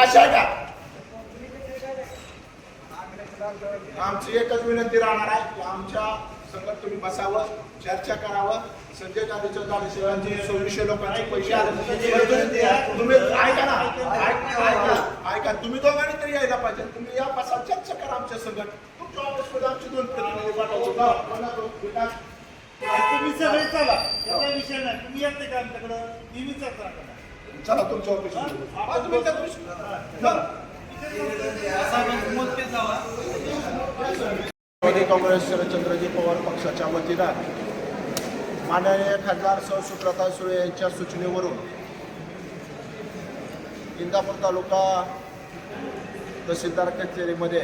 भाषा आहे का आमची एकच विनंती राहणार आहे की आमच्या संगत तुम्ही बसावं चर्चा करावं. संजय गांधीच्या दाडेशिवांचे सव्वीसशे लोकांचे पैसे आले. तुम्ही- ऐका ना ऐक- ऐका ऐका. तुम्ही दोघांनी तरी यायला पाहिजे. तुम्ही या बसा चर्चा करा आमच्या संगत. तुमच्या ऑफिसमध्ये आमचे दोन प्रतिनिधी पाठवायचे का? कोणा तो? विकास? तुम्ही सगळे चला. याचा विषय नाही. तुम्ही येते का आमच्याकडं? नेहमीच करा चला तुमच्या ऑफिस राष्ट्रवादी काँग्रेस शरदचंद्रजी पवार पक्षाच्या वतीनं माननीय खासदार सौ सुप्रता सुळे यांच्या सूचनेवरून इंदापूर तालुका तहसीलदार कचेरीमध्ये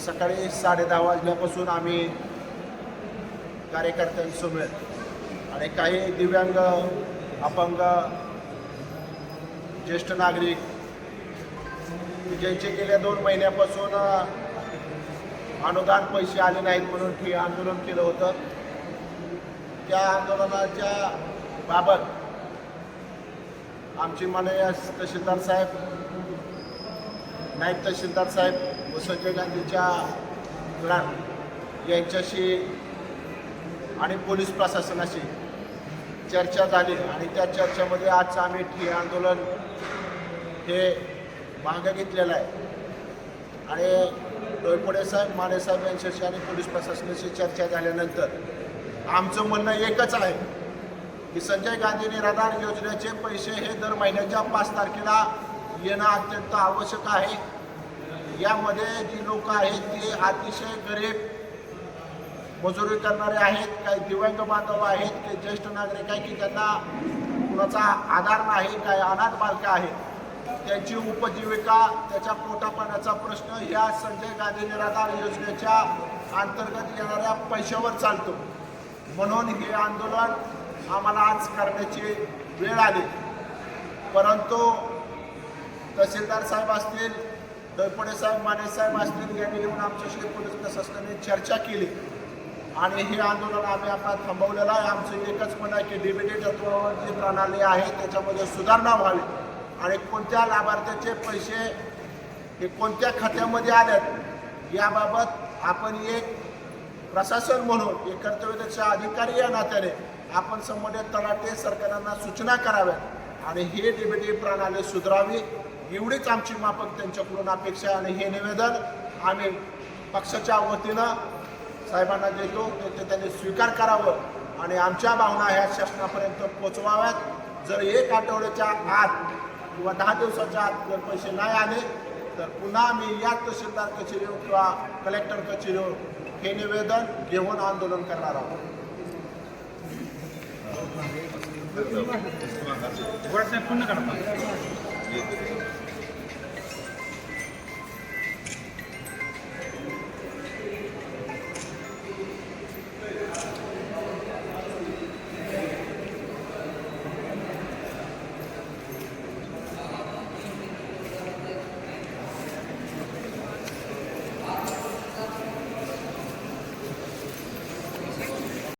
सकाळी साडे दहा वाजल्यापासून आम्ही कार्यकर्त्यांसमवेत आणि काही दिव्यांग अपंग ज्येष्ठ नागरिक ज्यांचे गेल्या दोन महिन्यापासून अनुदान पैसे आले नाहीत म्हणून हे आंदोलन केलं होतं. त्या आंदोलनाच्या बाबत आमचे माननीय तहसीलदार साहेब नायब तहसीलदार साहेब व संजय गांधीच्या यांच्याशी आणि पोलीस प्रशासनाशी चर्चा झाली आणि त्या चर्चेमध्ये आज आम्ही ठिय आंदोलन हे मागं घेतलेलं आहे. आणि डोयपुडे साहेब मानेसाहेब यांच्याशी आणि पोलीस प्रशासनाशी चर्चा झाल्यानंतर आमचं म्हणणं एकच आहे की संजय गांधी निराधार योजनेचे पैसे हे दर महिन्याच्या पाच तारखेला येणं अत्यंत आवश्यक आहे. यामध्ये जी लोक आहेत ती अतिशय गरीब मजुरी करणारे आहेत काही दिव्यांग बांधव आहेत काही ज्येष्ठ नागरिक आहे की त्यांना कुणाचा आधार नाही काही अनाथ बालकं आहेत त्यांची उपजीविका त्याच्या पोटापाण्याचा प्रश्न या संजय गांधी निराधार योजनेच्या अंतर्गत येणाऱ्या पैशावर चालतो. म्हणून हे आंदोलन आम्हाला आज करण्याची वेळ आली. परंतु तहसीलदार साहेब असतील दळपडे साहेब माने साहेब असतील यांनी येऊन आमच्याशी पोलीस प्रशासनाने चर्चा केली. आणि हे आंदोलन आम्ही आता थांबवलेलं आहे. आमचं एकच म्हणणं आहे की डीबीटी तत्वावर जी प्रणाली आहे त्याच्यामध्ये सुधारणा व्हावी. आणि कोणत्या लाभार्थ्याचे पैसे हे कोणत्या खात्यामध्ये आल्यात याबाबत आपण एक प्रशासन म्हणून एक कर्तव्यदक्ष अधिकारी या नात्याने आपण संबंधित तलाटे सरकारांना सूचना कराव्यात. आणि हे डीबीटी प्रणाली सुधारावी एवढीच आमची माफक त्यांच्याकडून अपेक्षा आणि हे निवेदन आम्ही पक्षाच्या वतीनं साहेबांना देतो ते ते त्यांनी स्वीकार करावं आणि आमच्या भावना ह्या शासनापर्यंत पोचवाव्यात. जर एक आठवड्याच्या आत किंवा दहा दिवसाच्या आत जर पैसे नाही आले तर पुन्हा आम्ही या तहसीलदार कचेरीवर किंवा कलेक्टर कचेरीवर हे निवेदन घेऊन आंदोलन करणार आहोत. पूर्ण करा